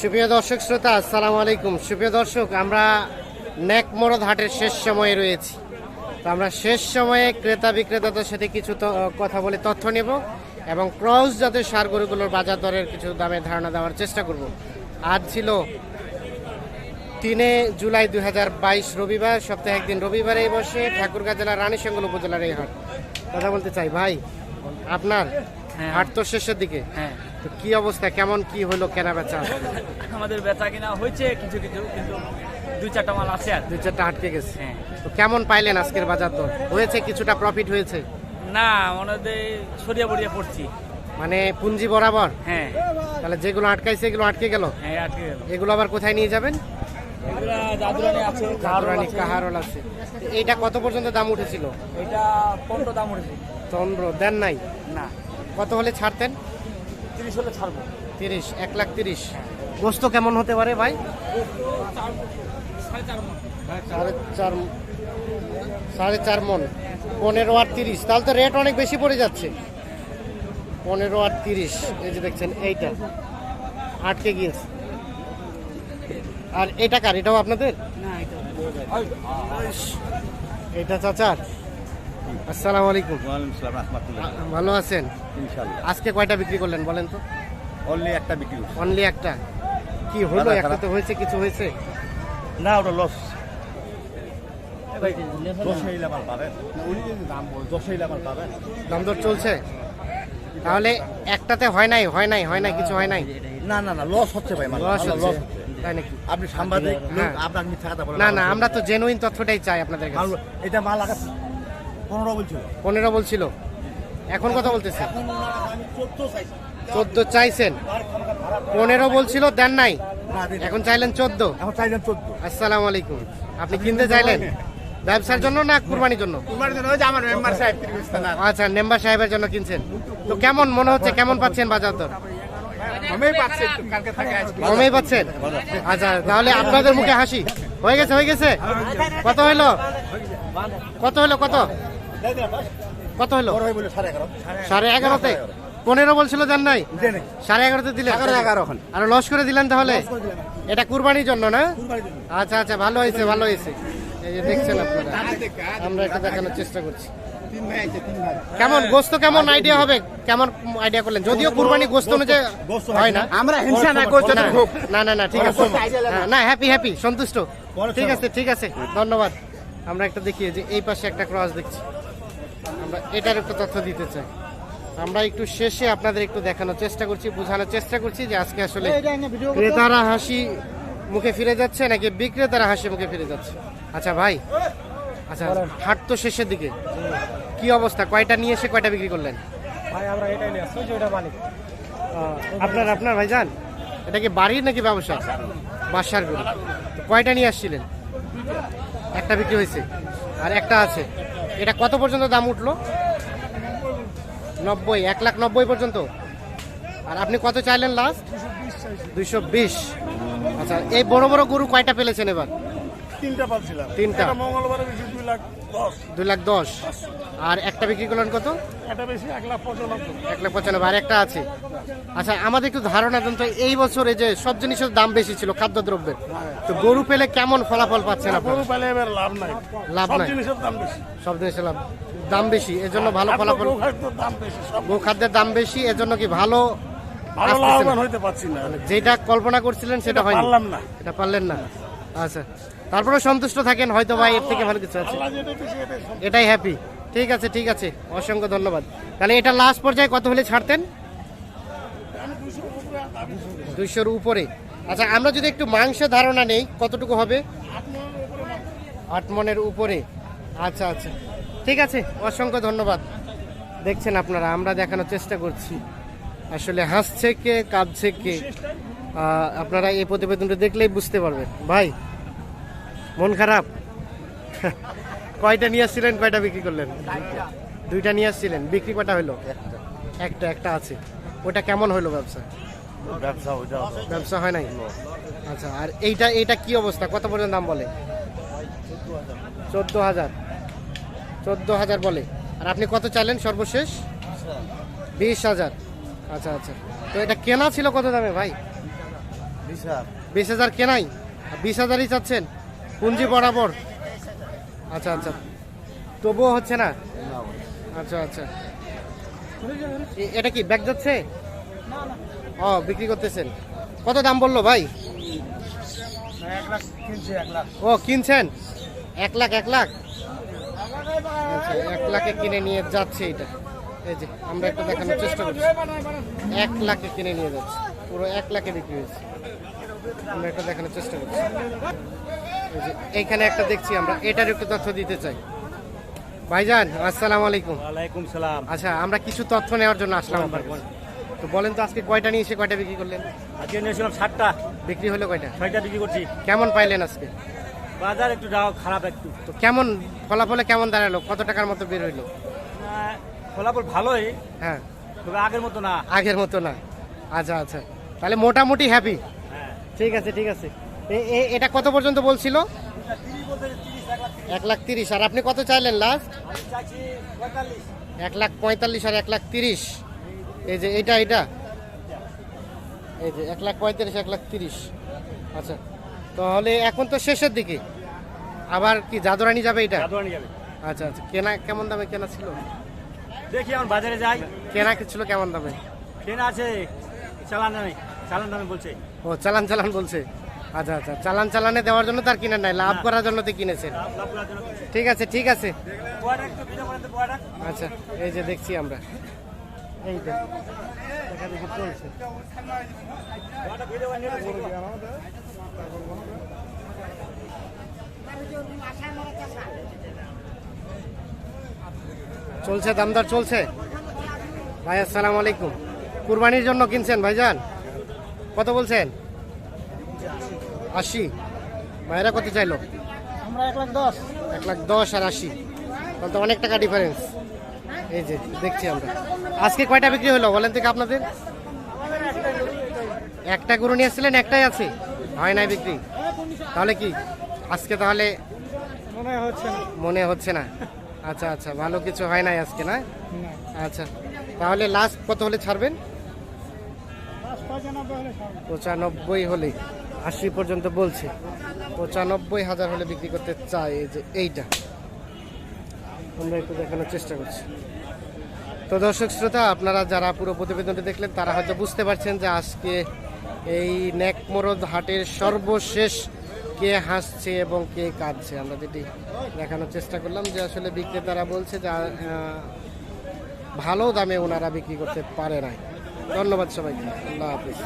সুপ্রিয় দর্শক শ্রোতা আসসালামু আলাইকুম। সুপ্রিয় দর্শক আমরা নেকমরদ হাটের শেষ সময়ে রয়েছি। তো আমরা শেষ সময়ে ক্রেতা বিক্রেতাদের সাথে কিছু কথা বলে তথ্য নেব এবং ক্রস জাতের সার গরুগুলোর বাজার দরের কিছু দামে ধারণা দেওয়ার চেষ্টা করব। আজ ছিল তিনে জুলাই দু হাজার বাইশ রবিবার সপ্তাহে একদিন রবিবারে বসে ঠাকুরগাঁ জেলার রানীশঙ্গল উপজেলার এই হাট। কথা বলতে চাই ভাই আপনার হ্যাঁ। হাট তো শেষের দিকে। হ্যাঁ। কি অবস্থা? কেমন কি হলো কেনা বেচা আমাদের বেচা কিনা হয়েছে কিছু কিছু কিন্তু দুই চারটা মাল আছে আর। দুই চারটা আটকে গেছে। হ্যাঁ। তো কেমন পাইলেন আজকের বাজার দর? হয়েছে কিছুটা প্রফিট হয়েছে? না ওনাদের সরিয়া বড়িয়া পড়ছি। মানে পুঞ্জি বরাবর? হ্যাঁ। তাহলে যেগুলো আটকাইছে এগুলো আটকে গেল? হ্যাঁ আটকে গেল। এগুলো আবার কোথায় নিয়ে যাবেন? এগুলা জাদুরানি কাহারল আছে। তো এইটা কত পর্যন্ত দাম উঠেছিল? এটা পনেরো দাম উঠেছে। চন্দ্র দেন নাই? না। কত হলে ছাড়তেন? তিরিশ হলে ছাড়বো। তিরিশ এক লাখ তিরিশ। গোস্ত কেমন হতে পারে ভাই? সাড়ে চার সাড়ে চার মন। পনেরো আর তিরিশ। তাহলে তো রেট অনেক বেশি পড়ে যাচ্ছে। পনেরো আর তিরিশ। এই যে দেখছেন এইটা। আটকে গিয়েছে। আর এটা কার? এটাও আপনাদের? না এটা এটা চাচার। আসসালামু আলাইকুম। ওয়ালাইকুম আসসালাম রহমতুল্লাহ। ভালো আছেন? ইনশাল্লাহ আজকে কয়টা বিক্রি করলেন বলেন তো? অনলি একটা বিক্রি। অনলি একটা? কি হলো? একটা তো হয়েছে কিছু হয়েছে? না ওটা লস দাম দর চলছে? তাহলে একটাতে হয় নাই হয় নাই হয় নাই কিছু হয় নাই? না না না লস হচ্ছে ভাই লস হচ্ছে লস তাই নাকি? আপনি সাংবাদিক হ্যাঁ। লোক, আপনার মিথ্যা কথা বলেন না না আমরা তো জেনুইন তথ্যটাই চাই আপনাদের কাছে। এটা মাল আগে পনেরো বলছিল। পনেরো বলছিল। এখন কথা বলতেছে। চোদ্দ চাইছেন। পনেরো বলছিল দেন নাই। এখন চাইলেন চোদ্দ। এখন চোদ্দ। আসসালামু আলাইকুম। আপনি কিনতে চাইলেন? ব্যবসার জন্য না কুরবানির জন্য? আচ্ছা মেম্বার সাহেবের জন্য কিনছেন। তো কেমন মনে হচ্ছে কেমন পাচ্ছেন বাজার দর? কমেই পাচ্ছেন? আচ্ছা তাহলে আপনাদের মুখে হাসি। হয়ে গেছে হয়ে গেছে? কত হইল কত হইল কত? কত বলে সাড়ে এগারো। সাড়ে এগারোতে? পনেরো বলছিল জান নাই? সাড়ে এগারোতে দিলে এগারো এগারো আর লস করে দিলেন তাহলে? এটা কুরবানির জন্য না? আচ্ছা আচ্ছা ভালো হয়েছে ভালো হয়েছে। এই যে দেখছেন আপনারা। আমরা এটা দেখানোর চেষ্টা করছি। তিন ভাই আছে তিন ভাই। কেমন গোস্ত কেমন আইডিয়া হবে? কেমন আইডিয়া করলেন? যদিও কুরবানি গোস্ত অনুযায়ী হয় না। আমরা হিংসা না করছি না, না না না ঠিক আছে। হ্যাঁ, না হ্যাপি হ্যাপি সন্তুষ্ট। ঠিক আছে ঠিক আছে। ধন্যবাদ। আমরা একটা দেখি যে এই পাশে একটা ক্রস দেখছি। আমরা এটার একটু তথ্য দিতে চাই। আমরা একটু শেষে আপনাদের একটু দেখানোর চেষ্টা করছি বোঝানোর চেষ্টা করছি যে আজকে আসলে ক্রেতারা হাসি মুখে ফিরে যাচ্ছে নাকি বিক্রেতারা হাসি মুখে ফিরে যাচ্ছে? আচ্ছা ভাই আচ্ছা হাট তো শেষের দিকে। কি অবস্থা? কয়টা নিয়ে এসে কয়টা বিক্রি করলেন? ভাই আমরা এটাই নিয়ে আসছি ওটা মালিক। আপনার আপনার ভাইজান এটা কি বাড়ির নাকি ব্যবসা? বাসার গরু। কয়টা নিয়ে আসছিলেন? একটা বিক্রি হয়েছে আর একটা আছে। এটা কত পর্যন্ত দাম উঠল? নব্বই এক লাখ নব্বই পর্যন্ত? আর আপনি কত চাইলেন লাস্ট দুইশো বিশ আচ্ছা এই বড় বড় গরু কয়টা পেলেছেন এবার? তিনটা পাচ্ছিলাম তিনটা। মঙ্গলবারে বেশি দুই লাখ দশ। দুই লাখ দশ। আর একটা বিক্রি করলেন কত? এটা বেশি এক লাখ পঁচানব্বই। এক লাখ পঁচানব্বই আর একটা আছে। আচ্ছা আমাদের একটু ধারণা দেন তো এই বছরে যে সব জিনিসের দাম বেশি ছিল খাদ্যদ্রব্যের তো গরু পেলে কেমন ফলাফল পাচ্ছেন গরু পেলে এবার লাভ নাই। লাভ নাই। জিনিসের দাম বেশি। সব জিনিসের লাভ দাম বেশি এজন্য ভালো ফলাফল গরু খাদ্যের দাম বেশি সব গো খাদ্যের দাম বেশি এজন্য কি ভালো ভালো লাভবান হইতে পারছি না। যেটা কল্পনা করছিলেন সেটা হয়নি। পারলাম না। এটা পারলেন না। আচ্ছা তারপরে সন্তুষ্ট থাকেন হয়তো ভাই এর থেকে ভালো কিছু আছে। এটাই হ্যাপি ঠিক আছে ঠিক আছে। অসংখ্য ধন্যবাদ। তাহলে এটা লাস্ট পর্যায়ে কত হলে ছাড়তেন? দুইশোর উপরে আচ্ছা আমরা যদি একটু মাংস ধারণা নেই কতটুকু হবে? আট মনের উপরে আচ্ছা আচ্ছা। ঠিক আছে অসংখ্য ধন্যবাদ। দেখছেন আপনারা আমরা দেখানোর চেষ্টা করছি। আসলে হাসছে কে কাঁদছে কে? আপনারা এই প্রতিবেদনটা দেখলেই বুঝতে পারবেন। ভাই মন খারাপ? কয়টা নিয়ে আসছিলেন কয়টা বিক্রি করলেন? দুইটা নিয়ে আসছিলেন বিক্রি কয়টা হলো একটা একটা আছে। ওটা কেমন হলো ব্যবসা? ব্যবসা ব্যবসা হয় নাই? আচ্ছা আর এইটা এইটা কি অবস্থা? কত পর্যন্ত দাম বলে? চোদ্দ হাজার। চোদ্দ হাজার বলে। আর আপনি কত চাইলেন সর্বশেষ? বিশ হাজার। আচ্ছা আচ্ছা। তো এটা কেনা ছিল কত দামে ভাই? বিশ হাজার। কেনাই? বিশ হাজারই চাচ্ছেন? পুঞ্জি বরাবর? আচ্ছা আচ্ছা। তবুও হচ্ছে না? আচ্ছা আচ্ছা। এটা কি ব্যাগ যাচ্ছে? ও বিক্রি করতেছেন। কত দাম বলল ভাই? ও কিনছেন? এক লাখ এক লাখ? আচ্ছা এক লাখে কিনে নিয়ে যাচ্ছে এটা। এই যে আমরা একটু দেখানোর চেষ্টা করছি। এক লাখে কিনে নিয়ে যাচ্ছে। পুরো এক লাখে বিক্রি হয়েছে। আমরা একটা দেখানোর চেষ্টা করছি। এইখানে একটা দেখছি আমরা এটার একটু তথ্য দিতে চাই। ভাইজান আসসালামু আলাইকুম। ওয়ালাইকুম সালাম। আচ্ছা আমরা কিছু তথ্য নেওয়ার জন্য আসলাম আপনার। তো বলেন তো আজকে কয়টা নিয়ে এসে কয়টা বিক্রি করলেন? আজকে নিয়েছিলাম ষাটটা বিক্রি হলো কয়টা? ছয়টা বিক্রি করছি। কেমন পাইলেন আজকে? বাজার একটু যাও খারাপ একটু। তো কেমন ফলাফলে কেমন দাঁড়াল? কত টাকার মতো বের হইল? ফলাফল ভালোই হ্যাঁ। তবে আগের মতো না। আগের মতো না। আচ্ছা আচ্ছা। তাহলে মোটামুটি হ্যাপি হ্যাঁ। ঠিক আছে ঠিক আছে। এটা কত পর্যন্ত বলছিল? এক লাখ তিরিশ। আর আপনি কত চাইলেন লাস্ট এক লাখ পঁয়তাল্লিশ আর এক লাখ তিরিশ। এই যে এটা এটা এই যে এক লাখ পঁয়তাল্লিশ এক লাখ তিরিশ। আচ্ছা তাহলে এখন তো শেষের দিকে। আবার কি জাদুরানি যাবে এটা আচ্ছা আচ্ছা কেনা কেমন দামে কেনা ছিল? দেখি আমার বাজারে যাই। কেনা ছিল কেমন দামে? কেনা আছে চালান নেই চালান দামে বলছে। ও চালান চালান বলছে। আচ্ছা আচ্ছা। চালান চালানে দেওয়ার জন্য তার কিনে নাই লাভ করার জন্য তো কিনেছেন। ঠিক আছে ঠিক আছে। আচ্ছা এই যে দেখছি আমরা। এই। চলছে দামদার চলছে? ভাই আসসালামু আলাইকুম। কুরবানির জন্য কিনছেন ভাইজান? কত বলছেন? আশি। ভাইরা কত চাইলো? আমরা এক লাখ দশ। এক লাখ দশ আর আশি। তাহলে তো অনেক টাকা ডিফারেন্স এই যে দেখছি আমরা। আজকে কয়টা বিক্রি হলো বলেন থেকে আপনাদের। একটা গরু নিয়ে এসেছিলেন একটাই আছে? হয় নাই বিক্রি? তাহলে কি? আজকে তাহলে মনে হচ্ছে না। মনে হচ্ছে না? আচ্ছা আচ্ছা ভালো কিছু হয় নাই আজকে না? আচ্ছা তাহলে লাস্ট কত হলে ছাড়বেন। পঁচানব্বই হলে। আশি পর্যন্ত বলছে। পঁচানব্বই হাজার হলে বিক্রি করতে চাই এই যে এইটা। আমরা একটু দেখানোর চেষ্টা করছি। তো দর্শক শ্রোতা, আপনারা যারা পুরো প্রতিবেদনটি দেখলেন, তারা হয়তো বুঝতে পারছেন যে আজকে এই নেকমরদ হাটের সর্বশেষ কে হাসছে এবং কে কাঁদছে। আমরা যেটি দেখানোর চেষ্টা করলাম যে আসলে বিক্রেতারা বলছে যে ভালো দামে ওনারা বিক্রি করতে পারে নাই। ধন্যবাদ সবাইকে। আল্লাহ হাফিজ।